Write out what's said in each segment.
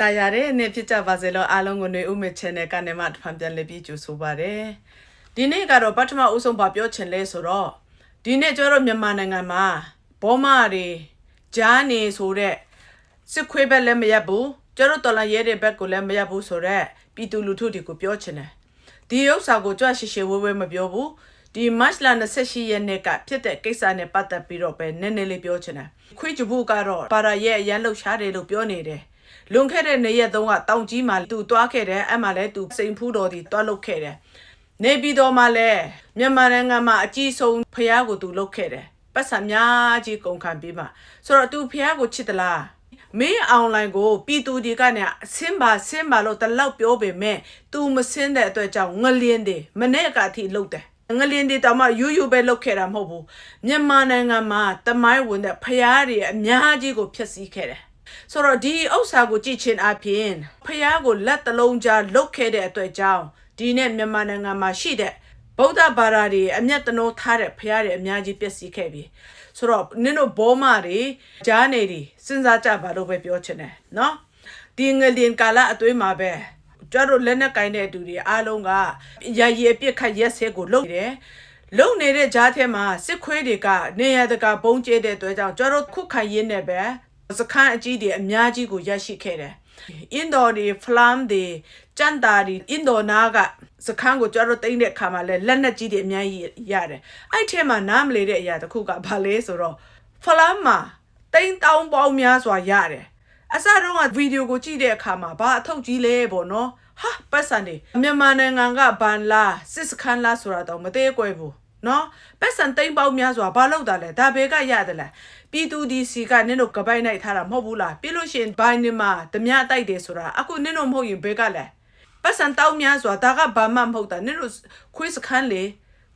တာယာတဲ့နေ့ဖြစ်ကြပါစေလို့အားလုံးကိုနေဦးမေ channel ကနေမှတစ်ဖန်ပြန်လည်ပြီးကြိုဆိုပါရစေဒီနေ့ကတော့ပထမဦးဆုံးဗာပြောချင်လဲဆိုတော့ဒီနေ့ကျတော့မြန်မာနိုင်ငံမှာဘောမတွေဂျားနေဆိုတဲ့စစ်ခွေးဘက်လည်းမရက်ဘူးကျတော့တော်လန်ရဲတဲ့ဘက်ကိုလည်းမရက်ဘူးဆိုတော့ပြည်သူလူထုတွေကိုပြောချင်တယ်ဒီဥစ္စာကိုကြွရှည်ရှည်ဝဲဝဲမပြောဘူးဒီမတ်လ28ရက်နေ့ကဖြစ်တဲ့ကိစ္စနဲ့ပတ်သက်ပြီးတော့ပဲနည်းနည်းလေးပြောချင်တယ်ခွေးကြဘူးကတော့ပါရာရဲ့အရန်လှုပ်ရှားတယ်လို့ပြောနေတယ် လွန်ခဲ့တဲ့နေ့ရက်တုန်းကတောင်ကြီးမှာသူသွားခဲ့တယ်အဲ့မှာလည်းသူစိန်ဖူးတော်ဒီသွားလုပ်ခဲ့တယ်နေပြည်တော်မှာလည်းမြန်မာနိုင်ငံမှာအကြီးဆုံးဖျားကိုသူလုပ်ခဲ့တယ်ပတ်စံများကြီးကုန်ခံပြီးမှဆိုတော့သူဖျားကိုချစ်သလားမင်းအွန်လိုင်းကိုပြည်သူတွေကနေဆင်းပါဆင်းပါလို့တလောက်ပြောပေမဲ့ तू မဆင်းတဲ့အတွက်ကြောင့်ငလင်းတယ်မနေ့ကအထိလှုပ်တယ်ငလင်းတွေတောင်မှယူးယူးပဲလှုပ်ခဲ့တာမဟုတ်ဘူးမြန်မာနိုင်ငံမှာတမိုင်းဝင်တဲ့ဖျားတွေအများကြီးကိုဖျက်ဆီးခဲ့တယ် ဆိုတော့ဒီဥစ္စာကိုကြည့်ချင်းအပြင်ဖျားကိုလက်တလုံးကြားလုတ်ခဲ့တဲ့အတွက်ကြောင့်ဒီနဲ့မြန်မာနိုင်ငံမှာရှိတဲ့ဗုဒ္ဓဘာသာတွေအမျက်တနိုးထားတဲ့ဖျားတွေအများကြီးပျက်စီးခဲ့ပြီဆိုတော့နင်တို့ဘောမတွေဂျားနေတွေစဉ်းစားကြပါလို့ပဲပြောချင်တယ်နော်ဒီငလင်ကာလအတွင်းမှာပဲကျတို့လက်နဲ့ကင်တဲ့အတူတွေအားလုံးကရရအပြစ်ခတ်ရက်ဆဲကိုလုပ်နေတယ်လုံနေတဲ့ဂျားထဲမှာစစ်ခွေးတွေကနေရတကာဘုံကျဲတဲ့အတွက်ကြောင့်ကျတို့ခုခံရင်းနဲ့ပဲ စခန်းအကြီးတွေအများကြီးကိုရရှိခဲ့တယ်အင်ဒိုဒီဖလမ်ဒီကျန်တာဒီအင်ဒိုနာကစခန်းကိုကြတော့တိမ့်တဲ့ခါမှာလဲလက်နက်ကြီးတွေအများကြီးရတယ်အဲ့ထဲမှာနားမလေတဲ့အရာတစ်ခုကဘာလဲဆိုတော့ဖလမ်မှာတိမ့်တောင်းပေါင်းများစွာရတယ်အစတုန်းကဗီဒီယိုကိုကြည့်တဲ့အခါမှာဘာအထောက်ကြီးလဲပေါ့နော်ဟာပတ်စံနေမြန်မာနိုင်ငံကဘန်လာစစ်စခန်းလားဆိုတာတော့မသေးကွယ်ဘူးနော်ပတ်စံတိမ့်ပေါင်းများစွာဘာလို့တာလဲဒါဘေကရတယ်လား ပြည်သူဒီစီကနင်တို့ကပိုက်နိုင်ထားတာမဟုတ်ဘူးလားပြလို့ရှင်ဘိုင်းနေမှာဓမြတိုက်တယ်ဆိုတာအခုနင်တို့မဟုတ်ရင်ဘေကလဲပတ်စံတောင်းများစွာဒါကဘာမှမဟုတ်တာနင်တို့ခွေးစခန်းလေ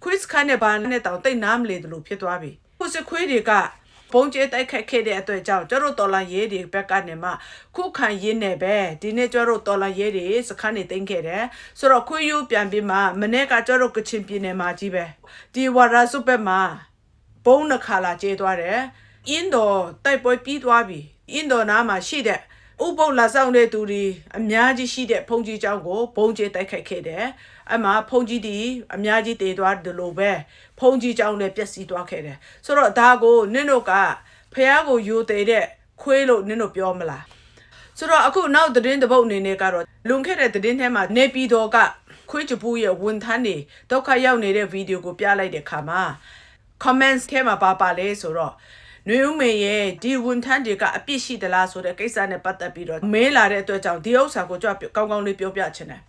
ခွေးစခန်းနဲ့ဘာနဲ့တောင်တိတ်နားမလေတယ်လို့ဖြစ်သွားပြီခုစခွေးတွေကပုံကျဲတိုက်ခတ်ခဲ့တဲ့အတွက်ကြောင့်ကျတို့တော်လန်ရေးတွေဘက်ကနေမှခုခံရင်းနဲ့ပဲဒီနေ့ကျတို့တော်လန်ရေးတွေစခန်းနေသိမ်းခဲ့တယ်ဆိုတော့ခွေးယူပြန်ပြီးမှမနေ့ကကျတို့ကချင်ပြည်နယ်မှာကြီးပဲဒီဝါရာစုဘက်မှာဘုံနှခါလာကျေးသွားတယ် အင်းတော်တိုက်ပွဲပြီးသွားပြီအင်းတော်နားမှာရှိတဲ့ဥပုပ်လာဆောင်တဲ့သူတွေအများကြီးရှိတဲ့ဘုံကြီးကျောင်းကိုဘုံကြီးတိုက်ခိုက်ခဲ့တယ်။အမှဘုံကြီးတီအများကြီးတည်သွားတယ်လို့ပဲဘုံကြီးကျောင်းလည်းပျက်စီးသွားခဲ့တယ်။ဆိုတော့ဒါကိုနင့်တို့ကဖះကိုယူတည်တဲ့ခွေးလို့နင့်တို့ပြောမလား။ဆိုတော့အခုနောက်သတင်းတစ်ပုတ်အနေနဲ့ကတော့လွန်ခဲ့တဲ့သတင်းထဲမှာနေပြည်တော်ကခွေးချပူရဲ့ဝန်ထမ်းတွေဒုက္ခရောက်နေတဲ့ဗီဒီယိုကိုပြလိုက်တဲ့ခါမှာ comments ထဲမှာပါပါလဲဆိုတော့ နွေဦးမေရဲ့ဒီဝန်ထမ်းတွေကအပြစ်ရှိသလားဆိုတဲ့ကိစ္စနဲ့ပတ်သက်ပြီးတော့မဲလာတဲ့အတွက်ကြောင့်ဒီဥစ္စာကိုကြွကောင်းကောင်းလေးပြောပြချင်တယ်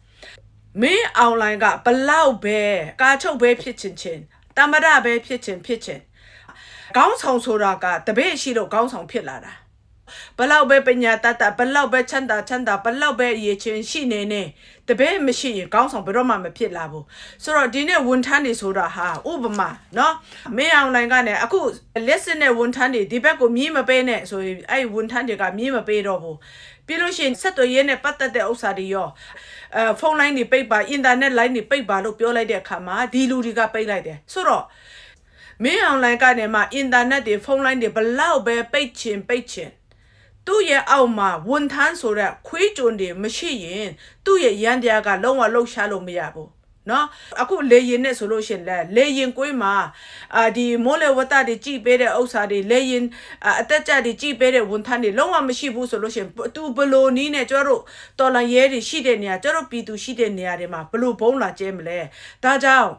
မင်းအွန်လိုင်းကဘလောက်ပဲကာချုပ်ပဲဖြစ်ချင်ချင်တမရပဲဖြစ်ချင်ဖြစ်ချင်ခေါင်းဆောင်ဆိုတာကတပည့်ရှိလို့ခေါင်းဆောင်ဖြစ်လာတာ ဘလောက်ပဲပညာတတ်တတ်ဘလောက်ပဲချမ်းသာချမ်းသာဘလောက်ပဲအရေးချင်းရှိနေနေတပည့်မရှိရင်ကောင်းဆောင်ဘယ်တော့မှမဖြစ်လာဘူးဆိုတော့ဒီနေ့ဝန်ထမ်းတွေဆိုတာဟာဥပမာเนาะမင်းအွန်လိုင်းကနေအခု lesson နဲ့ဝန်ထမ်းတွေဒီဘက်ကိုမြည်မပေးနဲ့ဆိုရင်အဲ့ဝန်ထမ်းတွေကမြည်မပေးတော့ဘူးပြီးလို့ရှိရင်ဆက်သွယ်ရေးနဲ့ပတ်သက်တဲ့ဥစ္စာတွေရောအဲဖုန်းလိုင်းတွေပိတ်ပါအင်တာနက်လိုင်းတွေပိတ်ပါလို့ပြောလိုက်တဲ့အခါမှာဒီလူတွေကပိတ်လိုက်တယ်ဆိုတော့မင်းအွန်လိုင်းကနေမှအင်တာနက်တွေဖုန်းလိုင်းတွေဘလောက်ပဲပိတ်ချင်ပိတ်ချင် သူ့ရဲ့အောက်မှာဝန်ထမ်းဆိုတဲ့ခွေးကြုံတွေမရှိရင်သူ့ရဲ့ရန်တရားကလုံးဝလှုပ်ရှားလို့မရဘူးနော်အခုလေရင်နဲ့ဆိုလို့ရှင်လဲလေရင်ကွေးမှာအာဒီမိုးလေဝတ္တတွေကြည်ပေးတဲ့ဥစ္စာတွေလေရင်အတက်ကြတွေကြည်ပေးတဲ့ဝန်ထမ်းတွေလုံးဝမရှိဘူးဆိုလို့ရှင်သူဘလိုနီးနဲ့ကျတို့တော်လန်ရဲတွေရှိတဲ့နေရာကျတို့ပြည်သူရှိတဲ့နေရာတွေမှာဘလို့ဘုံလာကျဲမလဲဒါကြောင့်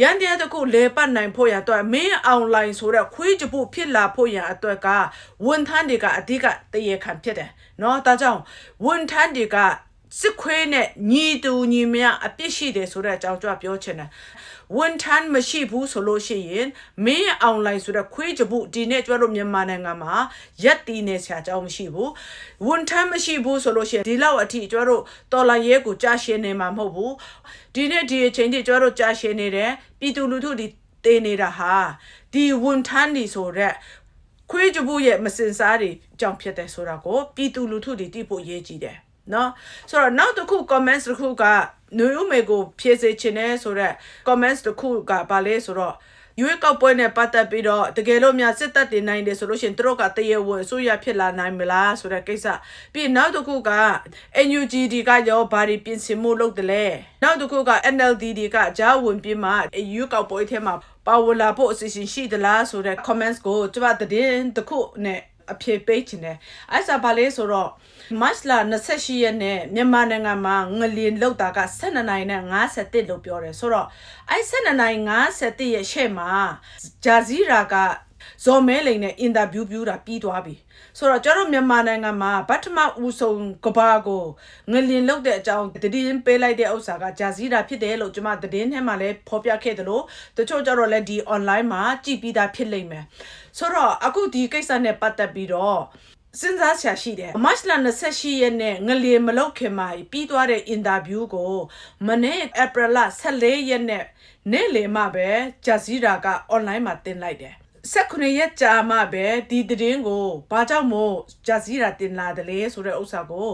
ရန်တရားတခုလေပတ်နိုင်ဖို့ရတော့မင်းအွန်လိုင်းဆိုတော့ခွေးကြဖို့ဖြစ်လာဖို့ရအတွက်ကဝန်ထမ်းတွေကအဓိကတရေခံဖြစ်တယ်เนาะဒါကြောင့်ဝန်ထမ်းတွေက စစ်ခွေးနဲ့ညီတူညီမရအပြစ်ရှိတယ်ဆိုတဲ့အကြောင်းကြွပြောချင်တယ်ဝန်ထမ်းမရှိဘူးဆိုလို့ရှိရင်မင်းအွန်လိုင်းဆိုတော့ခွေးကြဖို့ဒီနေ့ကျတို့မြန်မာနိုင်ငံမှာရက်တီနေဆရာအကြောင်းမရှိဘူးဝန်ထမ်းမရှိဘူးဆိုလို့ရှိရင်ဒီလောက်အထိကျတို့တော်လိုင်းရဲကိုကြားရှင်းနေမှာမဟုတ်ဘူးဒီနေ့ဒီအချိန်ထိကျတို့ကြားရှင်းနေတယ်ပြည်သူလူထုဒီတေးနေတာဟာဒီဝန်ထမ်းတွေဆိုတော့ခွေးကြဖို့ရဲ့မစင်စားတွေကြောင့်ဖြစ်တယ်ဆိုတာကိုပြည်သူလူထုတွေသိဖို့ရေးကြည့်တယ် နော်ဆိုတော့နောက်တစ်ခု comments တစ်ခုကနွေဦးမေကိုဖြည့်စေချင်တယ်ဆိုတော့ comments တစ်ခုကဘာလဲဆိုတော့ရွေးကောက်ပွဲနဲ့ပတ်သက်ပြီးတော့တကယ်လို့များစစ်တပ်တင်နိုင်တယ်ဆိုလို့ရှိရင်သူတို့ကတရေဝင်အစိုးရဖြစ်လာနိုင်မလားဆိုတဲ့ကိစ္စပြီးနောက်တစ်ခုက NUGD ကရောဘာတွေပြင်ဆင်မှုလုပ်တယ်လဲနောက်တစ်ခုက NLD ကကြားဝင်ပြီးမှရွေးကောက်ပွဲထဲမှာပါဝင်လာဖို့အစီအစဉ်ရှိသလားဆိုတဲ့ comments ကိုကျွန်မသတင်းတစ်ခုနဲ့ အဖြေပေးချင်တယ်အဲ့စာဘာလဲဆိုတော့မတ်လ28ရက်နေ့မြန်မာနိုင်ငံမှာငလျင်လောက်တာက12နိုင်နဲ့51လို့ပြောတယ်ဆိုတော့အဲ့12နိုင်51ရဲ့ရှေ့မှာဂျာဇီရာက ဇော်မဲလိန်နဲ့အင်တာဗျူးပြူတာပြီးသွားပြီဆိုတော့ကျတော့မြန်မာနိုင်ငံမှာဗတ္တမဦးဆုံးကဘာကိုငလျင်လောက်တဲ့အကြောင်းတည်င်းပေးလိုက်တဲ့ဥစ္စာကဂျာဇီရာဖြစ်တယ်လို့ကျွန်မသတင်းထဲမှာလည်းဖော်ပြခဲ့တယ်လို့တချို့ကျတော့လည်းဒီ online မှာကြည်ပြီးသားဖြစ်လိမ့်မယ်ဆိုတော့အခုဒီကိစ္စနဲ့ပတ်သက်ပြီးတော့စဉ်းစားဆရာရှိတယ်မတ်လ28ရက်နေ့ငလျင်မလောက်ခင်မှာပြီးသွားတဲ့အင်တာဗျူးကိုမနေ့ဧပြီလ14ရက်နေ့နေ့လယ်မှပဲဂျာဇီရာက online မှာတင်လိုက်တယ် 19ရက်ကြာမှပဲဒီသတင်းကိုဘာကြောင့်မို့ဂျာဇီရာတင်လာတယ်လေဆိုတဲ့ဥစ္စာကို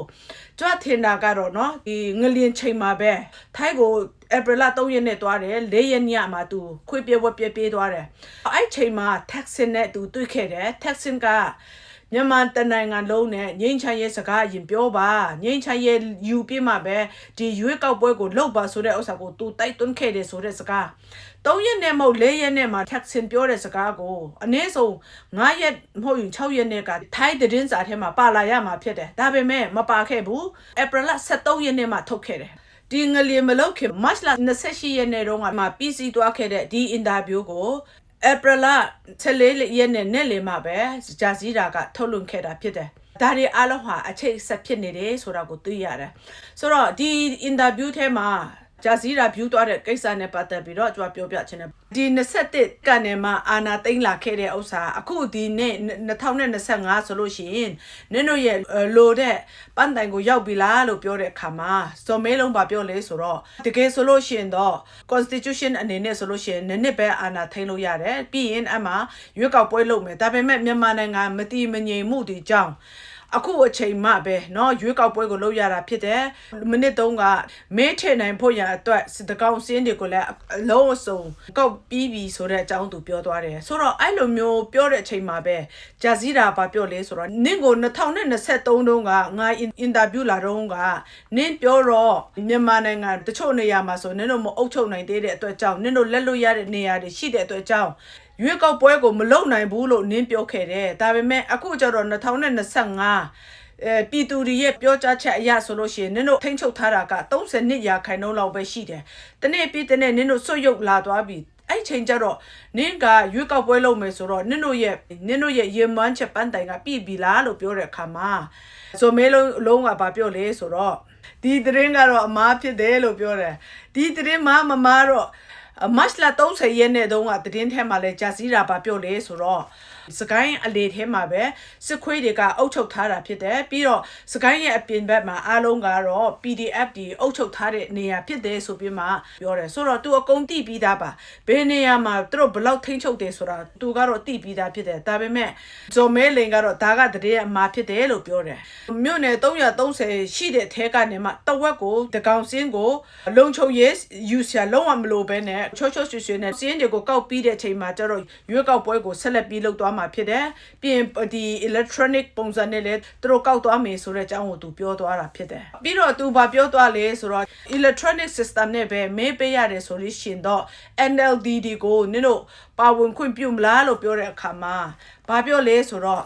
ကြွထင်တာကတော့เนาะဒီငလျင်ချိန်မှာပဲထိုင်းကိုဧပြီလ3ရက်နေ့သွားတယ်4ရက်ညမှာသူခွေးပြဝက်ပြပေးသွားတယ်အဲ့ချိန်မှာ taxin နဲ့သူတွေ့ခဲ့တယ် taxin ကမြန်မာတနိုင်ငံလုံးနဲ့ငိမ့်ချမ်းရဲ့စကားရင်ပြောပါငိမ့်ချမ်းရဲ့ယူပြမှပဲဒီရွေးကောက်ပွဲကိုလှုပ်ပါဆိုတဲ့ဥစ္စာကိုသူတိုက်တွန်းခဲ့တယ်ဆိုတဲ့စကား ၃ရက်နဲ့မဟုတ်၄ရက်နဲ့မှာ taxin ပြောတဲ့စကားကိုအနည်းဆုံး9ရက်မဟုတ်ရင်6ရက်နဲ့ကထိုင်းသတင်းစာထဲမှာပါလာရမှာဖြစ်တယ်ဒါပေမဲ့မပါခဲ့ဘူးဧပြီလ23ရက်နေ့မှာထုတ်ခဲ့တယ်ဒီငလျင်မလုပ်ခင်မတ်လ28ရက်နေ့တုန်းကမှပြီးစီးသွားခဲ့တဲ့ဒီအင်တာဗျူးကိုဧပြီလ14ရက်နေ့နေ့လယ်မှာပဲဂျာဇီရာကထုတ်လွှင့်ခဲ့တာဖြစ်တယ်ဒါတွေအားလုံးဟာအချိတ်ဆက်ဖြစ်နေတယ်ဆိုတာကိုသိရတယ်ဆိုတော့ဒီအင်တာဗျူးထဲမှာ ဂျာဇီရာ view သွားတဲ့ကိစ္စနဲ့ပတ်သက်ပြီးတော့ကျွန်တော်ပြောပြချင်တယ်ဒီ27ကနေမှအာနာသိမ့်လာခဲ့တဲ့ဥစ္စာအခုဒီနေ့2025ဆိုလို့ရှိရင်နင်တို့ရဲ့လိုတဲ့ပန်းတိုင်ကိုရောက်ပြီလားလို့ပြောတဲ့အခါမှာစော်မဲလုံးပါပြောလေဆိုတော့တကယ်ဆိုလို့ရှိရင်တော့ constitution အနေနဲ့ဆိုလို့ရှိရင်နည်းနည်းပဲအာနာထိန်လို့ရတယ်ပြီးရင်အမှရွေးကောက်ပွဲလုပ်မယ်ဒါပေမဲ့မြန်မာနိုင်ငံမတိမငြိမ်မှုတွေကြောင့် အခုအချိန်မှပဲเนาะရွေးကောက်ပွဲကိုလုပ်ရတာဖြစ်တယ်မိနစ်တုန်းကမေးထည့်နိုင်ဖို့ရန်အတွက်စစ်တကောင်စင်းတွေကိုလည်းအလုံးအစုံကောက်ပြီးပြီဆိုတဲ့အကြောင်းသူပြောသွားတယ်ဆိုတော့အဲ့လိုမျိုးပြောတဲ့အချိန်မှာပဲဂျာဇီရာဘာပြောလဲဆိုတော့နင့်ကို2023တုန်းကငါအင်တာဗျူးလာတော့ကနင့်ပြောတော့မြန်မာနိုင်ငံတချို့နေရာမှာဆိုနင့်တို့မအုပ်ချုပ်နိုင်သေးတဲ့အတွက်ကြောင့်နင့်တို့လက်လွတ်ရတဲ့နေရာတွေရှိတဲ့အတွက်ကြောင့် ရွေးကောက်ပွဲကိုမလုံနိုင်ဘူးလို့နင်းပြောခဲ့တယ်ဒါပေမဲ့အခုကျတော့2025အဲပြည်သူတွေရဲ့ပြောကြားချက်အရဆိုလို့ရှိရင်နင်တို့ထိန်းချုပ်ထားတာက30နှစ်ရာခိုင်နှုန်းလောက်ပဲရှိတယ်။တနေ့ပြီးတနေ့နင်တို့ဆွတ်ရုပ်လာသွားပြီအဲ့ချိန်ကျတော့နင်းကရွေးကောက်ပွဲလုပ်မယ်ဆိုတော့နင်တို့ရဲ့နင်တို့ရဲ့ရေမန်းချက်ပန်းတိုင်ကပြည်ပြီလားလို့ပြောတဲ့အခါမှာဆိုမဲလုံးလုံးကဘာပြောလဲဆိုတော့ဒီသတင်းကတော့အမားဖြစ်တယ်လို့ပြောတယ်ဒီသတင်းမမမားတော့ မတ်လ30ရက်နေ့တုန်းကသတင်းထဲမှာလဲဂျာစီရာဘာပြောလဲဆိုတော့ စကိုင်းအလေထဲမှာပဲစစ်ခွေးတွေကအုပ်ချုပ်ထားတာဖြစ်တယ်ပြီးတော့စကိုင်းရဲ့အပြင်ဘက်မှာအားလုံးကတော့ PDF တွေအုပ်ချုပ်ထားတဲ့နေရာဖြစ်တယ်ဆိုပြီးမှပြောတယ်ဆိုတော့သူအကုန်တိပြီးသားပါဘယ်နေရာမှာသူတို့ဘလောက်ထိန်းချုပ်တယ်ဆိုတာသူကတော့တိပြီးသားဖြစ်တယ်ဒါပေမဲ့ဇော်မဲလင်ကတော့ဒါကတည်းကအမှားဖြစ်တယ်လို့ပြောတယ်မြို့နယ်330ရှိတဲ့ထဲကနေမှတဝက်ကိုတကောင်စင်းကိုလုံချုံရဲယူဆရာလုံးဝမလိုဘဲနဲ့ချောချောရွှေရွှေနဲ့စင်းတွေကိုကောက်ပြီးတဲ့ချိန်မှာကျတော့ရွေးကောက်ပွဲကိုဆက်လက်ပြီးလုပ်သွားမှာဖြစ်တယ်ပြီးရင်ဒီ electronic ပုံစံနဲ့လည်းသူတို့ကောက်သွားမယ်ဆိုတဲ့အကြောင်းကိုသူပြောသွားတာဖြစ်တယ်ပြီးတော့သူဘာပြောသွားလဲဆိုတော့ electronic system နဲ့ပဲမေးပေးရတယ်ဆိုလို့ရှင်တော့ NLD ဒီကိုနင်တို့ပါဝင်ခွင့်ပြုမလားလို့ပြောတဲ့အခါမှာဘာပြောလဲဆိုတော့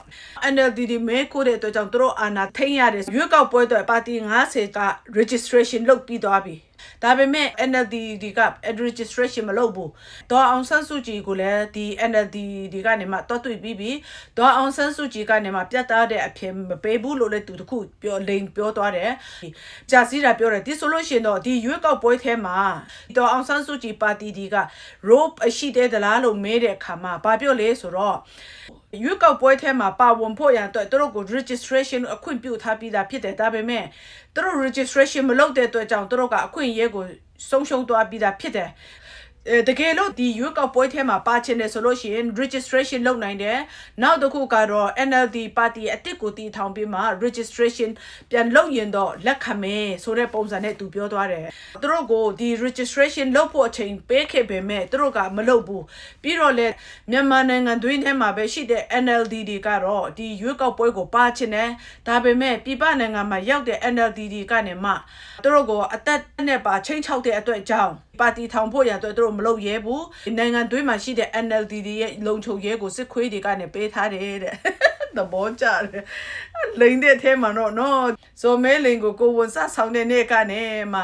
NLD ဒီမဲကိုတဲ့အတွက်ကြောင့်သူတို့အာဏာထိန်းရတယ်ရွေးကောက်ပွဲအတွက်ပါတီ90က registration လုပ်ပြီးသွားပြီ ဒါပေမဲ့ NLD ဒီက registration မလုပ်ဘူး။ဒေါ်အောင်ဆန်းစုကြည်ကိုလည်းဒီ NLD ဒီကနေမှတွတ်တွေ့ပြီးပြီ။ဒေါ်အောင်ဆန်းစုကြည်ကနေမှပြတ်သားတဲ့အဖြစ်မပေးဘူးလို့လည်းသူတခုပြောလိန်ပြောသွားတယ်။ကြာစီးတာပြောတယ်ဒီဆိုလို့ရှိရင်တော့ဒီရွေးကောက်ပွဲထဲမှာဒေါ်အောင်ဆန်းစုကြည်ပါတီဒီက rope အရှိတဲ့သလားလို့မေးတဲ့အခါမှာဘာပြောလဲဆိုတော့ ရွေးကောက်ပွဲထဲမှာပါဝင်ဖို့ရန်အတွက်သူတို့ကို registration အခွင့်ပြုထားပြီးသားဖြစ်တယ်ဒါပေမဲ့သူတို့ registration မလုပ်တဲ့အတွက်ကြောင့်သူတို့ကအခွင့်အရေးကိုဆုံးရှုံးသွားပြီးသားဖြစ်တယ် အဲတကယ်လို့ဒီရွေးကောက်ပွဲထဲမှာပါချင်တယ်ဆိုလို့ရှိရင် registration လုပ်နိုင်တယ်နောက်တစ်ခုကတော့ NLD ပါတီအတစ်ကိုတည်ထောင်ပြီးမှ registration ပြန်လုပ်ရင်တော့လက်ခံမယ်ဆိုတဲ့ပုံစံနဲ့သူပြောသွားတယ်သူတို့ကိုဒီ registration လုပ်ဖို့အချိန်ပေးခဲ့ပေမဲ့သူတို့ကမလုပ်ဘူးပြီးတော့လေမြန်မာနိုင်ငံတွင်းထဲမှာပဲရှိတဲ့ NLD တွေကတော့ဒီရွေးကောက်ပွဲကိုပါချင်တယ်ဒါပေမဲ့ပြည်ပနိုင်ငံမှာရောက်တဲ့ NLD တွေကနေမှသူတို့ကိုအသက်နဲ့ပါချိန်ချောက်တဲ့အတွက်ကြောင့် ပါတီထောင်ဖို့ရန်အတွက်သူတို့မလုပ်ရဲဘူးနိုင်ငံတွင်းမှာရှိတဲ့ NLD တွေရဲ့လုံခြုံရေးကိုစစ်ခွေးတွေကနေပေးထားတယ်တဲ့သဘောကျတယ်လိန်တဲ့အထဲမှာတော့နော်ဇော်မဲလိန်ကိုကိုဝန်ဆဆောင်တဲ့နေ့ကနေမှ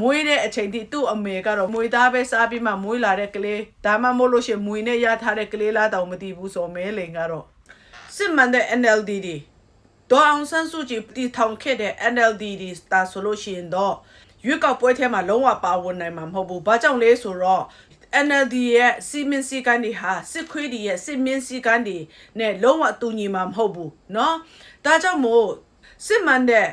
မွေးတဲ့အချိန်ထိသူ့အမေကတော့မွေသားပဲစားပြီးမှမွေးလာတဲ့ကလေးဒါမှမဟုတ်လို့ရှိရင်မွေနဲ့ရထားတဲ့ကလေးလားတောင်မသိဘူးဇော်မဲလိန်ကတော့စစ်မှန်တဲ့ NLD တွေဒေါ်အောင်ဆန်းစုကြည်တီထောင်ခဲ့တဲ့ NLD တွေတာဆိုလို့ရှိရင်တော့ ရွေးကောက်ပွဲထဲမှာလုံးဝပါဝင်နိုင်မှာမဟုတ်ဘူး။ဘာကြောင့်လဲဆိုတော့ NLD ရဲ့စီမင်းစည်းကမ်းတွေဟာစစ်ခွေးတွေရဲ့စစ်မင်းစည်းကမ်းတွေနဲ့လုံးဝတူညီမှာမဟုတ်ဘူးเนาะဒါကြောင့်မို့စစ်မှန်တဲ့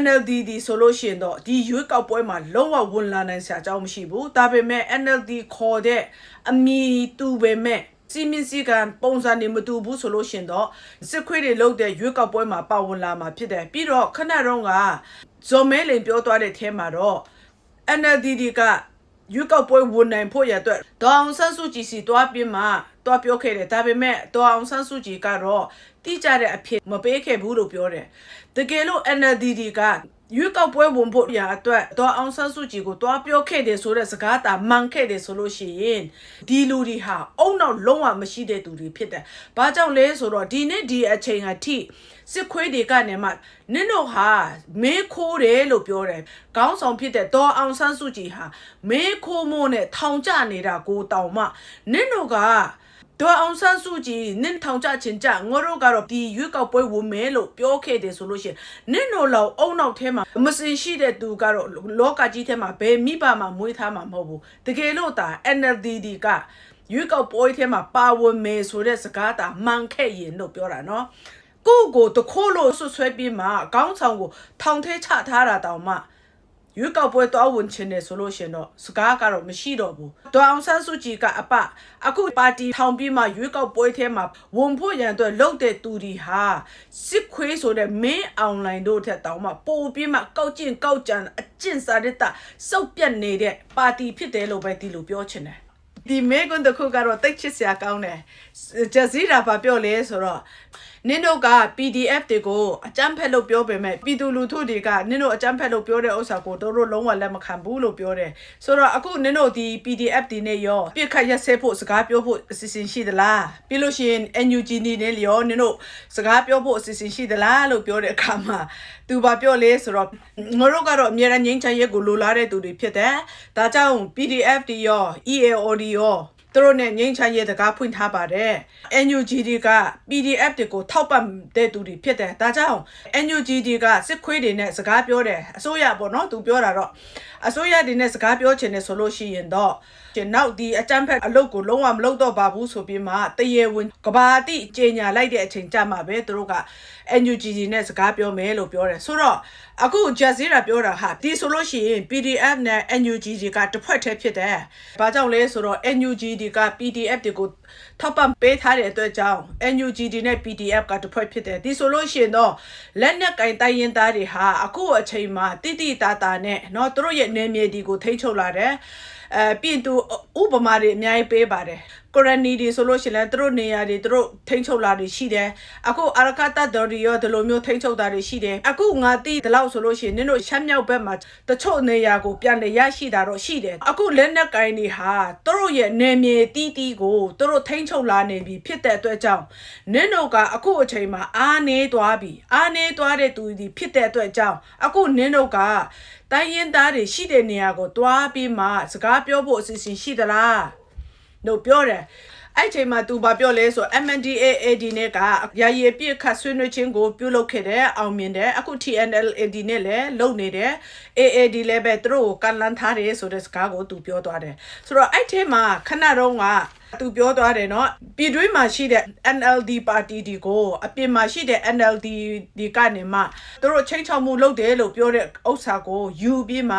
NLD ဒီဆိုလို့ရှိရင်တော့ဒီရွေးကောက်ပွဲမှာလုံးဝဝန်လာနိုင်စရာအကြောင်းမရှိဘူးဒါပေမဲ့ NLD ခေါ်တဲ့အမီတူပေမဲ့စီမင်းစည်းကမ်းပုံစံတွေမတူဘူးဆိုလို့ရှိရင်တော့စစ်ခွေးတွေလုပ်တဲ့ရွေးကောက်ပွဲမှာပါဝင်လာမှာဖြစ်တယ်ပြီးတော့ခဏတော့က ဇော်မဲလိန်ပြောသွားတဲ့အဲမှာတော့ NLD ဒီကရွေးကောက်ပွဲဝင်နိုင်ဖို့ရအတွက်ဒေါအောင်ဆန်းစုကြည်စီတွားပြီးမှတွားပြောခဲ့တယ်ဒါပေမဲ့ဒေါအောင်ဆန်းစုကြည်ကတော့တိကျတဲ့အဖြစ်မပေးခဲ့ဘူးလို့ပြောတယ်တကယ်လို့ NLD ဒီက ရွေးကောက်ပွဲဝင်ဖို့ရအတွက်ဒေါအောင်ဆန်းစုကြည်ကိုတွားပြောခဲ့တယ်ဆိုတဲ့စကားတာမှန်ခဲ့တယ်ဆိုလို့ရှိရင်ဒီလူတွေဟာအုံနောက်လုံးဝမရှိတဲ့သူတွေဖြစ်တယ်။ဘာကြောင့်လဲဆိုတော့ဒီနေ့ဒီအချိန်အထိစစ်ခွေးတွေကနေမှနင်တို့ဟာမေးခိုးတယ်လို့ပြောတယ်။ခေါင်းဆောင်ဖြစ်တဲ့ဒေါ်အောင်ဆန်းစုကြည်ဟာမေးခိုးမို့နဲ့ထောင်ကျနေတာကိုတောင်မှနင်တို့က ဒေါ်အောင်ဆန်းစုကြည်နင့်ထောင်ကြချင်ကြငါတို့ကတော့ဒီရွေးကောက်ပွဲဝင်မယ်လို့ပြောခဲ့တယ်ဆိုလို့ရှိရင်နင့်တို့လောက်အုံနောက်ထဲမှာမစင်ရှိတဲ့သူကတော့လောကကြီးထဲမှာဘယ်မိဘမှမွေးထားမှာမဟုတ်ဘူးတကယ်လို့ဒါ NLD ဒီကရွေးကောက်ပွဲထဲမှာပါဝင်မယ်ဆိုတဲ့စကားတာမှန်ခဲ့ရင်လို့ပြောတာနော်ကိုကိုတခိုးလို့ဆွဆွဲပြီးမှခေါင်းဆောင်ကိုထောင်ထဲချထားတာတောင်မှ ရွေးကောက်ပွဲတော့ဝင်ချင်တယ်ဆိုလို့ရှင်တော့စကားကတော့မရှိတော့ဘူးဒေါအောင်ဆန်းစုကြည်ကအပအခုပါတီထောင်ပြီးမှရွေးကောက်ပွဲထဲမှာဝင်ဖို့ရန်အတွက်လှုပ်တဲ့သူတွေဟာစစ်ခွေးဆိုတဲ့မင်းအွန်လိုင်းတို့ထက်တောင်မှပိုပြီးမှကောက်ကျင်ကောက်ကြံအကျင့်စာရစ်တာစုပ်ပြတ်နေတဲ့ပါတီဖြစ်တယ်လို့ပဲဒီလိုပြောချင်တယ်ဒီမေကွန်းတစ်ခုကတော့တိတ်ချစ်စရာကောင်းတယ်ဂျဇီရာဘာပြောလဲဆိုတော့ နင်တို့က PDF တွေကိုအကြမ်းဖက်လို့ပြောပေမဲ့ပြည်သူလူထုတွေကနင်တို့အကြမ်းဖက်လို့ပြောတဲ့ဥစ္စာကိုတို့တို့လုံးဝလက်မခံဘူးလို့ပြောတယ်ဆိုတော့အခုနင်တို့ဒီ PDF တွေနဲ့ရောပြစ်ခတ်ရက်စဲဖို့စကားပြောဖို့အစီအစဉ်ရှိသလားပြီးလို့ရှိရင် NUG နေနဲ့ရောနင်တို့စကားပြောဖို့အစီအစဉ်ရှိသလားလို့ပြောတဲ့အခါမှာသူဘာပြောလဲဆိုတော့ငါတို့ကတော့အများရန်ငင်းချင်ရက်ကိုလိုလားတဲ့သူတွေဖြစ်တယ်ဒါကြောင့် PDF တွေရော EAO တွေရော သူတို့နဲ့ငိမ့်ချမ်းရဲ့တကားဖွင့်ထားပါတယ် NUGD က PDF တွေကိုထောက်ပံ့တဲ့သူတွေဖြစ်တယ်ဒါကြောင့် NUGD ကစစ်ခွေးတွေနဲ့စကားပြောတယ်အစိုးရပေါ့နော်သူပြောတာတော့အစိုးရတွေနဲ့စကားပြောချင်တယ်ဆိုလို့ရှိရင်တော့နောက်ဒီအကြမ်းဖက်အလုပ်ကိုလုံးဝမလုပ်တော့ပါဘူးဆိုပြီးမှတရေဝင်ကဘာတိကြေညာလိုက်တဲ့အချိန်ကြမှာပဲသူတို့က NUGD နဲ့စကားပြောမယ်လို့ပြောတယ်ဆိုတော့အခု Jazeera ပြောတာဟာဒီဆိုလို့ရှိရင် PDF နဲ့ NUGD ကတစ်ဖွဲ့တည်းဖြစ်တယ်။ဘာကြောင့်လဲဆိုတော့ NUGD က PDF တွေကိုထောက်ပံ့ပေးထားတဲ့အတွက်ကြောင့် NUGD နဲ့ PDF ကတစ်ဖွဲ့ဖြစ်တယ်။ဒီဆိုလို့ရှိရင်တော့လက်နက်ကင်တိုင်းရင်သားတွေဟာအခုအချိန်မှာတိတိတာတာနဲ့เนาะသူတို့ရဲ့နေမြေဒီကိုထိန်းချုပ်လာတယ်။အဲပြင်သူဥပမာတွေအများကြီးပေးပါတယ်ကိုရနီဒီဆိုလို့ရှိရင်သူတို့နေရာတွေသူတို့ထိန်းချုပ်လာတွေရှိတယ်အခုအာရကတဒေါ်ရီရောဒီလိုမျိုးထိန်းချုပ်တာတွေရှိတယ်အခုငါတီးဒီလောက်ဆိုလို့ရှိရင်နင်တို့ရှမ်းမြောက်ဘက်မှာတချို့နေရာကိုပြန်လည်ရရှိတာတော့ရှိတယ်အခုလက်နက်ကိုင်းတွေဟာသူတို့ရဲ့နေမြေတီးတီးကိုသူတို့ ု့ထိန်းချုပ်လာနေပြီဖြစ်တဲ့အတွက်ကြောင့်နင်တို့ကအခုအချိန်မှာအားနေသွားပြီအားနေသွားတဲ့သူဒီဖြစ်တဲ့အတွက်ကြောင့်အခုနင်တို့ကတိုင်းရင်းသားတွေရှိတဲ့နေရာကိုတွားပြီးမှစကားပြောဖို့အစီအစဉ်ရှိသလားလို့ပြောတယ် အဲ့ချိန်မှာသူဘာပြောလဲဆို MNDAAD နဲ့ကရာရီပြစ်ခတ်ဆွေးနွေးခြင်းကိုပြုလုပ်ခဲ့တယ်အောင်မြင်တယ်အခု TNLAD နဲ့လည်းလုပ်နေတယ် AAD လည်းပဲသူတို့ကိုကန်လန်းထားတယ်ဆိုတဲ့စကားကိုသူပြောသွားတယ်ဆိုတော့အဲ့ထဲမှာခဏတော့ကသူပြောသွားတယ်เนาะပြည်တွင်းမှာရှိတဲ့ NLD ပါတီဒီကိုအပြင်မှာရှိတဲ့ NLD ဒီကနေမှသူတို့ချိန်ချောက်မှုလုပ်တယ်လို့ပြောတဲ့ဥစ္စာကိုယူပြီးမှ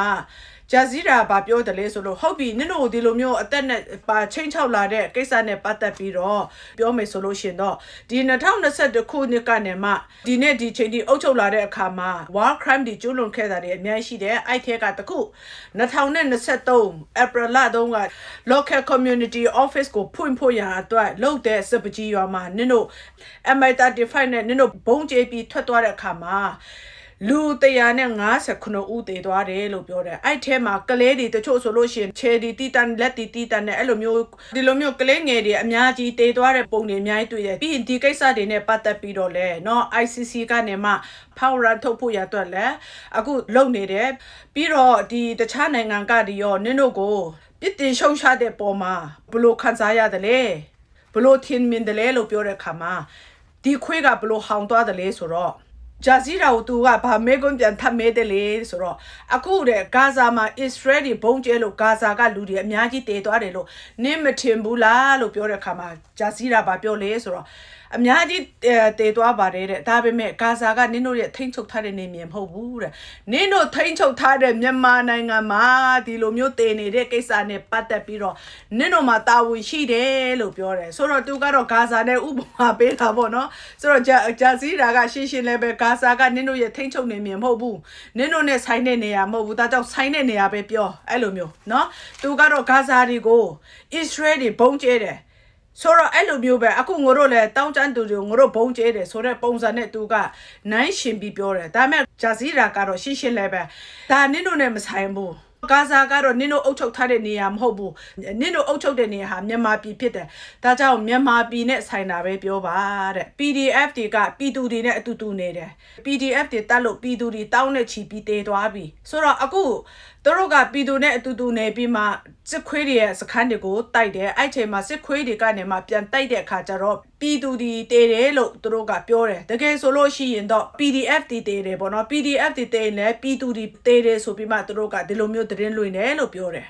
ဂျာဇီရာဘာပြောတယ်လဲဆိုလို့ဟုတ်ပြီနင်တို့ဒီလိုမျိုးအသက်နဲ့ပါချင်းချောက်လာတဲ့ကိစ္စနဲ့ပတ်သက်ပြီးတော့ပြောမယ်ဆိုလို့ရှင်တော့ဒီ2021ခုနှစ်ကနေမှဒီနေ့ဒီချိန်ဒီအုပ်ချုပ်လာတဲ့အခါမှာ war crime တွေကျူးလွန်ခဲ့တာတွေအများကြီးရှိတယ်အဲ့ထဲကတခု2023 April လတုန်းက local community office ကိုဖွင့်ဖို့ရန်အတွက်လုပ်တဲ့စပကြီးရွာမှာနင်တို့ MI35 နဲ့နင်တို့ဘုံကျဲပြီးထွက်သွားတဲ့အခါမှာ လူ159ဦးတည်သွားတယ်လို့ပြောတယ်အဲ့ထဲမှာကလေးတွေတချို့ဆိုလို့ရှိရင်ခြေဒီတီတန်လက်တီတီတန်နဲ့အဲ့လိုမျိုးဒီလိုမျိုးကလေးငယ်တွေအများကြီးတည်သွားတဲ့ပုံတွေအများကြီးတွေ့တယ်ပြီးရင်ဒီကိစ္စတွေနဲ့ပတ်သက်ပြီးတော့လဲเนาะ ICC ကနေမှဖောက်ရန်ထုတ်ဖို့ရအတွက်လဲအခုလုပ်နေတယ်ပြီးတော့ဒီတခြားနိုင်ငံကတည်းရောနင်တို့ကိုပြစ်တင်ရှုံချတဲ့ပုံမှာဘယ်လိုခံစားရတယ်လဲဘယ်လိုထင်မြင်တယ်လဲလို့ပြောတဲ့အခါမှာဒီခွေးကဘယ်လိုဟောင်သွားတယ်လဲဆိုတော့ ဂျာဇီရာကိုသူကဗာမဲကွန်းပြန်ထပ်မဲတယ်လေဆိုတော့အခုတဲ့ဂါဇာမှာအစ္စရေးတွေဘုံကျဲလို့ဂါဇာကလူတွေအများကြီးတည်သွားတယ်လို့နင်းမထင်ဘူးလားလို့ပြောတဲ့အခါမှာဂျာဇီရာဗာပြောလေဆိုတော့အများကြီးတည်သွားပါတယ်တဲ့ဒါပေမဲ့ဂါဇာကနင်းတို့ရဲ့ထိမ့်ချုပ်ထားတဲ့နေမြေမဟုတ်ဘူးတဲ့နင်းတို့ထိမ့်ချုပ်ထားတဲ့မြန်မာနိုင်ငံမှာဒီလိုမျိုးတည်နေတဲ့ကိစ္စနဲ့ပတ်သက်ပြီးတော့နင်းတို့မှာတာဝန်ရှိတယ်လို့ပြောတယ်ဆိုတော့သူကတော့ဂါဇာနဲ့ဥပမာပေးတာပေါ့နော်ဆိုတော့ဂျာဂျာဇီရာကရှင်းရှင်းလည်းပဲဂါဇာကနင်းတို့ရဲ့ထိမ့်ချုပ်နေမြေမဟုတ်ဘူးနင်းတို့နဲ့ဆိုင်တဲ့နေရာမဟုတ်ဘူးဒါကြောင့်ဆိုင်တဲ့နေရာပဲပြောအဲ့လိုမျိုးနော်သူကတော့ဂါဇာတွေကိုအစ္စရေးတွေဘုံကျဲတယ် ဆိုတော့အဲ့လိုမျိုးပဲအခုငိုတို့လည်းတောင်းကျမ်းသူတွေငိုတို့ဘုံကျဲတယ်ဆိုတဲ့ပုံစံနဲ့သူကနိုင်ရှင်ပြီးပြောတယ်ဒါပေမဲ့ဂျာဇီရာကတော့ရှင်းရှင်းလည်းပဲဒါနင်းတို့နဲ့မဆိုင်ဘူးဂါဇာကတော့နင်းတို့အုပ်ချုပ်ထားတဲ့နေရာမဟုတ်ဘူးနင်းတို့အုပ်ချုပ်တဲ့နေရာဟာမြန်မာပြည်ဖြစ်တယ်ဒါကြောင့်မြန်မာပြည်နဲ့ဆိုင်တာပဲပြောပါတဲ့ PDF တွေကပြည်သူတွေနဲ့အတူတူနေတယ် PDF တွေတက်လို့ပြည်သူတွေတောင်းနဲ့ချီပြီးတေသွားပြီဆိုတော့အခု သူတို့ကပြည်သူနဲ့အတူတူနေပြီးမှစစ်ခွေးတွေရဲ့စခန်းတွေကိုတိုက်တယ်အဲ့ချိန်မှာစစ်ခွေးတွေကနေမှပြန်တိုက်တဲ့အခါကျတော့ပြည်သူတွေတေတယ်လို့သူတို့ကပြောတယ်တကယ်ဆိုလို့ရှိရင်တော့ PDF တွေတေတယ်ပေါ့နော် PDF တွေတေရင်လည်းပြည်သူတွေတေတယ်ဆိုပြီးမှသူတို့ကဒီလိုမျိုးသတင်းလွှင့်တယ်လို့ပြောတယ်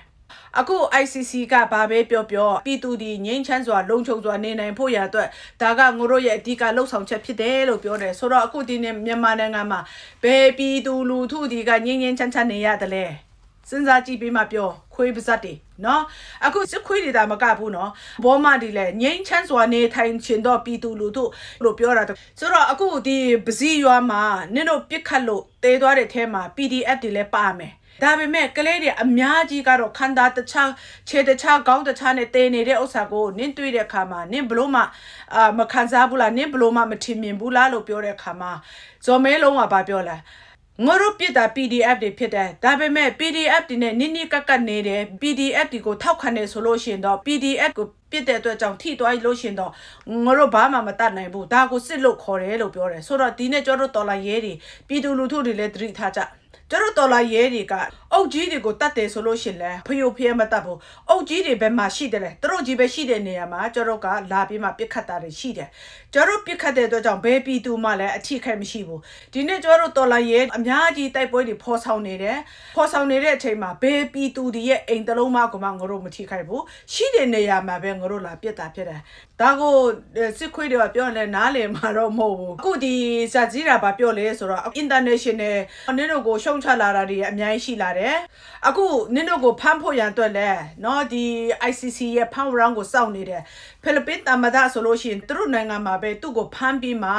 အခု ICC ကဘာပဲပြောပြောပြည်သူဒီငိမ့်ချမ်းစွာလုံခြုံစွာနေနိုင်ဖို့ရအတွက်ဒါကငိုတို့ရဲ့အဓိကလှုပ်ဆောင်ချက်ဖြစ်တယ်လို့ပြောတယ်ဆိုတော့အခုဒီနေ့မြန်မာနိုင်ငံမှာဘယ်ပြည်သူလူထုဒီကငိမ့်ငိမ့်ချမ်းချမ်းနေရတယ်လဲ စဉ်းစားကြည့်ပြီးမှပြောခွေးပါဇက်တွေနော်အခုစစ်ခွေးတွေဒါမကဘူးနော်ဘောမဒီလဲငိမ့်ချမ်းစွာနေထိုင်ရှင်တော့ပြည်သူလူထုလို့ပြောတာဆိုတော့အခုဒီပစည်းရွာမှာနင်တို့ပြစ်ခတ်လို့တေးသွားတဲ့ထဲမှာ PDF တွေလည်းပါမယ်ဒါပေမဲ့ကလေးတွေအများကြီးကတော့ခန္ဓာတခြားခြေတခြားခေါင်းတခြားနဲ့တေနေတဲ့ဥစ္စာကိုနင်းတွေ့တဲ့အခါမှာနင်းဘလို့မှအာမခံစားဘူးလားနင်းဘလို့မှမထင်မြင်ဘူးလားလို့ပြောတဲ့အခါမှာဇော်မဲလုံးကဘာပြောလဲ ငါတို့ပြစ်တာ PDF တွေဖြစ်တယ်ဒါပေမဲ့ PDF တွေနဲ့နိနိကက်ကက်နေတယ် PDF တွေကိုထောက်ခံနေဆိုလို့ရှိရင်တော့ PDF ကိုပြစ်တဲ့အတွက်ကြောင့်ထိသွားလို့ရှိရင်တော့ငါတို့ဘာမှမတတ်နိုင်ဘူးဒါကိုစစ်လို့ခေါ်တယ်လို့ပြောတယ်ဆိုတော့ဒီနေ့ကျွန်တော်တို့တော်လာရဲတွေပြည်သူလူထုတွေလည်းသတိထားကြကျတို့တော်လာရဲတွေကအုတ်ကြီးတွေကိုတတ်တယ်ဆိုလို့ရှင်လဲဖယိုဖျဲမတတ်ဘူးအုတ်ကြီးတွေဘယ်မှာရှိတယ်လဲသူတို့ကြီးပဲရှိတဲ့နေရာမှာကျတို့ကလာပြီးမှပြစ်ခတ်တာတွေရှိတယ်ကျတို့ပြစ်ခတ်တဲ့အတွက်ကြောင့်ဘယ်ပြည်သူမှလည်းအထိခိုက်မရှိဘူးဒီနေ့ကျတို့တော်လာရဲအများကြီးတိုက်ပွဲတွေဖော်ဆောင်နေတယ်ဖော်ဆောင်နေတဲ့အချိန်မှာဘယ်ပြည်သူတွေရဲ့အိမ်တလုံးမှကိုမှငါတို့မထိခိုက်ဘူးရှိတဲ့နေရာမှာပဲငါတို့လာပြစ်တာဖြစ်တယ်ဒါကိုစစ်ခွေးတွေကပြောရင်လည်းနားလည်မှာတော့မဟုတ်ဘူးအခုဒီဇာဂျီရာဘာပြောလဲဆိုတော့ international နင်းတို့ကိုရှုံချလာတာတွေအများကြီးရှိလာတယ်အခုနင်းတို့ကိုဖမ်းဖို့ရန်အတွက်လဲเนาะဒီ ICC ရဲ့ဖမ်း round ကိုစောင့်နေတယ် ဖိလစ်ပင်းတမဒါဆိုလို့ရှိရင်သူတို့နိုင်ငံမှာပဲသူ့ကိုဖမ်းပြီးမှ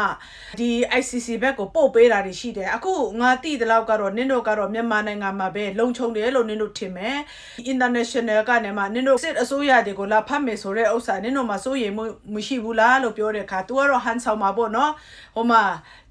ဒီ ICC ဘက်ကိုပို့ပေးတာတွေရှိတယ်အခုငါတိတဲ့လောက်ကတော့နင်းတို့ကတော့မြန်မာနိုင်ငံမှာပဲလုံခြုံတယ်လို့နင်းတို့ထင်မယ် international ကနေမှနင်းတို့စစ်အစိုးရတွေကိုလာဖမ်းမယ်ဆိုတဲ့ဥစ္စာနင်းတို့မှာစိုးရိမ်မှုမရှိဘူးလားလို့ပြောတဲ့အခါ तू ကတော့ဟန်ဆောင်မှာပေါ့နော်ဟိုမှာ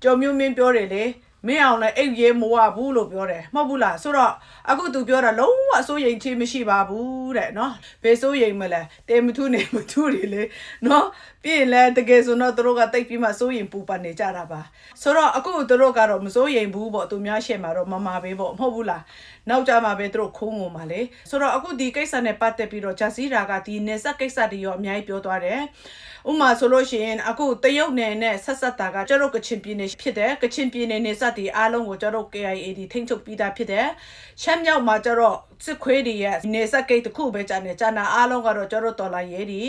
ကြော်မျိုးမင်းပြောတယ်လေ မင်းအောင်လည်းအိတ်ရဲမဝဘူးလို့ပြောတယ်မဟုတ်ဘူးလားဆိုတော့အခု तू ပြောတာလုံးဝအစိုးရိမ်ချင်းမရှိပါဘူးတဲ့နော်ဘယ်စိုးရိမ်မလဲတဲမထူးနေမထူးတွေလေနော် ပြီးရင်လည်းတကယ်ဆိုတော့သူတို့ကတိတ်ပြီးမှစိုးရိမ်ပူပန်နေကြတာပါဆိုတော့အခုသူတို့ကတော့မစိုးရိမ်ဘူးပေါ့သူများရှေ့မှာတော့မမာပဲပေါ့မဟုတ်ဘူးလားနောက်ကြမှာပဲသူတို့ခုံးငုံပါလေဆိုတော့အခုဒီကိစ္စနဲ့ပတ်သက်ပြီးတော့ဂျာစီရာကဒီနေဆက်ကိစ္စတွေရောအများကြီးပြောသွားတယ်ဥမာဆိုလို့ရှိရင်အခုတရုတ်နယ်နဲ့ဆက်ဆက်တာကကျတော့ကချင်ပြည်နယ်ဖြစ်တယ်ကချင်ပြည်နယ်နေဆက်တွေအားလုံးကိုကျွန်တော်တို့ KIA ဒီထိန်းချုပ်ပြီးသားဖြစ်တယ်ရှမ်းမြောက်မှာကျတော့စစ်ခွေးတွေရဲ့နေဆက်ဂိတ်တစ်ခုပဲကျန်တယ်ကျန်တာအားလုံးကတော့ကျွန်တော်တို့တော်လာရဲဒီ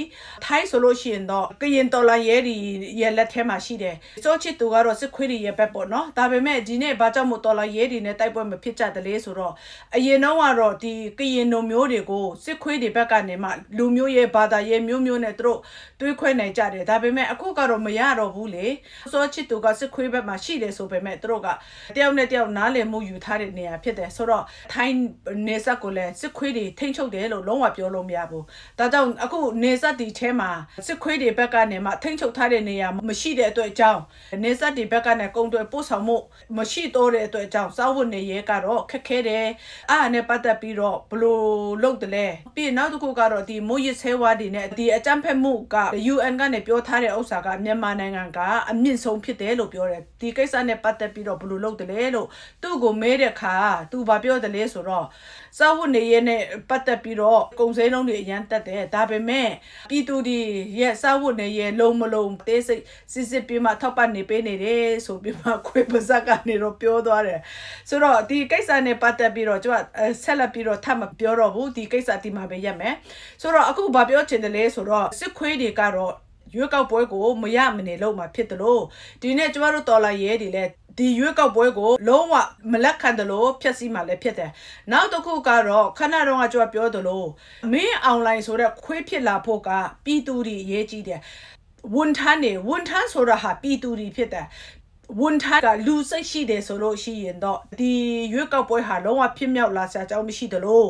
ထိုင်းဆိုလို့ရှိရင်တော့ကရင်တော်လာရဲဒီရဲ့လက်ထဲမှာရှိတယ်စောချစ်သူကတော့စစ်ခွေးတွေရဲ့ဘက်ပေါ့နော်ဒါပေမဲ့ဒီနေ့ဘာကြောင့်မို့တော်လာရဲဒီနဲ့တိုက်ပွဲမဖြစ်ကြတလဲဆိုတော့အရင်တော့ကတော့ဒီကရင်တို့မျိုးတွေကိုစစ်ခွေးတွေဘက်ကနေမှလူမျိုးရဲ့ဘာသာရဲ့မျိုးမျိုးနဲ့သူတို့တွေးခွဲနိုင်ကြတယ်ဒါပေမဲ့အခုကတော့မရတော့ဘူးလေစောချစ်သူကစစ်ခွေးဘက်မှာရှိတယ်ဆိုပေမဲ့သူတို့ကတယောက်နဲ့တယောက်နားလည်မှုယူထားတဲ့နေရာဖြစ်တယ်ဆိုတော့ထိုင်းနေဆက်ကိုလည်းစစ်ခွေးတွေထိမ့်ချုပ်တယ်လို့လုံးဝပြောလို့မရဘူးဒါကြောင့်အခုနေဆက်ဒီထဲမှာစစ်ခွေးတွေဘက်ကနေမှထိမ့်ချုပ်ထားတဲ့နေရာမရှိတဲ့အတွက်ကြောင့်နေဆက်ဒီဘက်ကနေကုံတွေပို့ဆောင်မှုမရှိတော့တဲ့အတွက်ကြောင့်စောက်ဝတ်နေရဲကတော့ခက်ခဲတယ်အားနဲ့ပတ်သက်ပြီးတော့ဘလို့လုပ်တယ်လဲပြီးနောက်တစ်ခုကတော့ဒီမိုးရစ်ဆဲဝါးတွေနဲ့ဒီအကြမ်းဖက်မှုက UN ကနေပြောထားတဲ့ဥစ္စာကမြန်မာနိုင်ငံကအမြင့်ဆုံးဖြစ်တယ်လို့ပြောတယ်ဒီကိစ္စနဲ့ပတ်သက်ပြီးတော့ဘလို့လုပ်တယ်လဲလို့သူ့ကိုမဲတဲ့ခါသူဘာပြောတယ်လဲဆိုတော့စောက်ဝတ်နေရဲနဲ့ပတ်သက်ပြီးတော့ကုံစဲလုံးတွေအရန်တက်တယ်ဒါပေမဲ့ပြည်သူတွေရဲ့စောက်ဝတ်နေရဲလုံးမလုံးတေးစိတ်စစ်စစ်ပြီးမှထောက်ပံ့နေပေးနေတယ်ဆိုပြီးမှခွေပါဇက်ကနေတော့ပြောသွားတယ်ဆိုတော့ဒီကိစ္စနဲ့ပတ်သက်ပြီးတော့ကျွန်ကဆက်လက်ပြီးတော့ထပ်မပြောတော့ဘူးဒီကိစ္စဒီမှာပဲရက်မယ်ဆိုတော့အခုဘာပြောချင်တယ်လဲဆိုတော့စစ်ခွေးတွေကတော့ရွေးကောက်ပွဲကိုမရမနေလို့မှာဖြစ်တယ်လို့ဒီနေ့ကျမတို့တော်လာရဲတွေလည်း ဒီရွေးကောက်ပွဲကိုလုံးဝမလက်ခံတယ်လို့ဖြက်စီးမှလည်းဖြစ်တယ်။နောက်တစ်ခုကတော့ခဏတော့ကကျွန်တော်ပြောသလိုမင်းအွန်လိုင်းဆိုတဲ့ခွေးဖြစ်လာဖို့ကပြည်သူတွေအရေးကြီးတယ်။ဝန်ထမ်းတွေဝန်ထမ်းဆိုတာဟာပြည်သူတွေဖြစ်တယ်။ ဝန်ထမ်းကလူစိတ်ရှိတယ်ဆိုလို့ရှိရင်တော့ဒီရွေးကောက်ပွဲဟာလုံးဝဖြစ်မြောက်လာစရာအကြောင်းမရှိသလို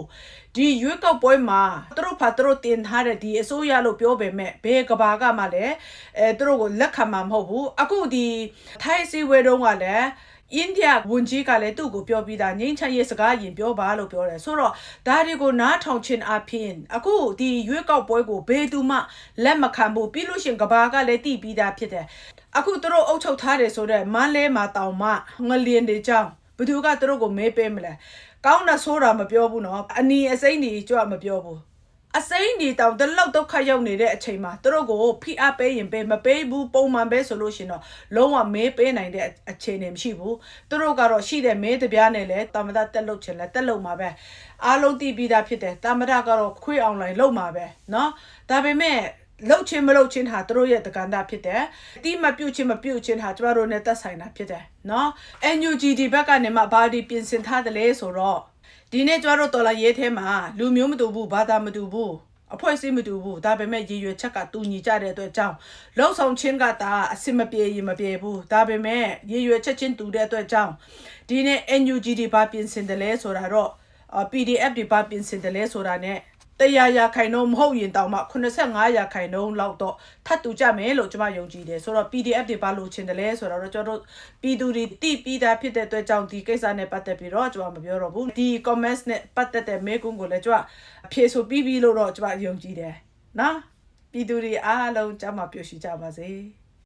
ဒီရွေးကောက်ပွဲမှာသူတို့ဖာသူတို့တင်ထားတဲ့ဒီအစိုးရလို့ပြောပေမဲ့ဘယ်ကဘာကမှလည်းအဲသူတို့ကိုလက်ခံမှာမဟုတ်ဘူးအခုဒီထိုင်းစီဝဲတုန်းကလည်းအိန္ဒိယဝန်ကြီးကလည်းသူ့ကိုပြောပြီးသားငိမ့်ချမ်းရေးစကားရင်ပြောပါလို့ပြောတယ်ဆိုတော့ဒါတွေကိုနားထောင်ခြင်းအပြင်အခုဒီရွေးကောက်ပွဲကိုဘယ်သူမှလက်မခံဘူးပြီးလို့ရှရင်ကဘာကလည်းတည်ပြီးသားဖြစ်တယ် အခုသူတို့အုပ်ချုပ်ထားတယ်ဆိုတော့မန်းလဲမှာတောင်မှငလျင်တွေကြောင်းဘသူကသူတို့ကိုမေးပေးမလဲကောင်းတာဆိုးတာမပြောဘူးနော်အနီအစိမ့်တွေကြွမပြောဘူးအစိမ့်ဒီတောင်တလောက်ဒုက္ခရောက်နေတဲ့အချိန်မှာသူတို့ကိုဖိအားပေးရင်ပေးမပေးဘူးပုံမှန်ပဲဆိုလို့ရှင်တော့လုံးဝမေးပေးနိုင်တဲ့အခြေအနေမရှိဘူးသူတို့ကတော့ရှိတဲ့မေးတပြားနဲ့လဲတာမဒတက်လုတ်ချင်လဲတက်လုတ်မှာပဲအားလုံးသိပြီးသားဖြစ်တယ်တာမဒကတော့ခွေးအောင်လိုင်းလုတ်မှာပဲเนาะဒါပေမဲ့ လှုပ်ချင်းမလှုပ်ချင်းဟာတို့ရဲ့တက္ကန္တဖြစ်တယ်။တီးမပြုတ်ချင်းမပြုတ်ချင်းဟာကျမတို့နဲ့သက်ဆိုင်တာဖြစ်တယ်နော်။ NUGD ဘက်ကနေမှဘာဒီပြင်ဆင်ထားတယ်လဲဆိုတော့ဒီနေ့ကျမတို့တော်လာရေးထဲမှာလူမျိုးမတူဘူးဘာသာမတူဘူးအဖွဲ့အစည်းမတူဘူးဒါပေမဲ့ရည်ရွယ်ချက်ကတူညီကြတဲ့အတွက်ကြောင့်လုံဆောင်ချင်းကတာအစင်မပြေရင်မပြေဘူးဒါပေမဲ့ရည်ရွယ်ချက်ချင်းတူတဲ့အတွက်ကြောင့်ဒီနေ့ NUGD ဘာပြင်ဆင်တယ်လဲဆိုတာတော့ PDF တွေဘာပြင်ဆင်တယ်လဲဆိုတာ ਨੇ တရားရာခိုင်နှုန်းမဟုတ်ရင်တောင်မှ85ရာခိုင်နှုန်းလောက်တော့ထပ်တူကြမယ်လို့ကျွန်မယုံကြည်တယ်ဆိုတော့ PDF တွေဘာလို့ချင်တယ်လဲဆိုတော့ကျွန်တော်တို့ပြည်သူတွေတိပြီးသားဖြစ်တဲ့အတွက်ကြောင့်ဒီကိစ္စနဲ့ပတ်သက်ပြီးတော့ကျွန်မမပြောတော့ဘူးဒီ comments နဲ့ပတ်သက်တဲ့မေးခွန်းကိုလည်းကျွန်မအဖြေဆိုပြီးပြီလို့တော့ကျွန်မယုံကြည်တယ်နော်ပြည်သူတွေအားလုံးကြမှာပျော်ရွှင်ကြပါစေ။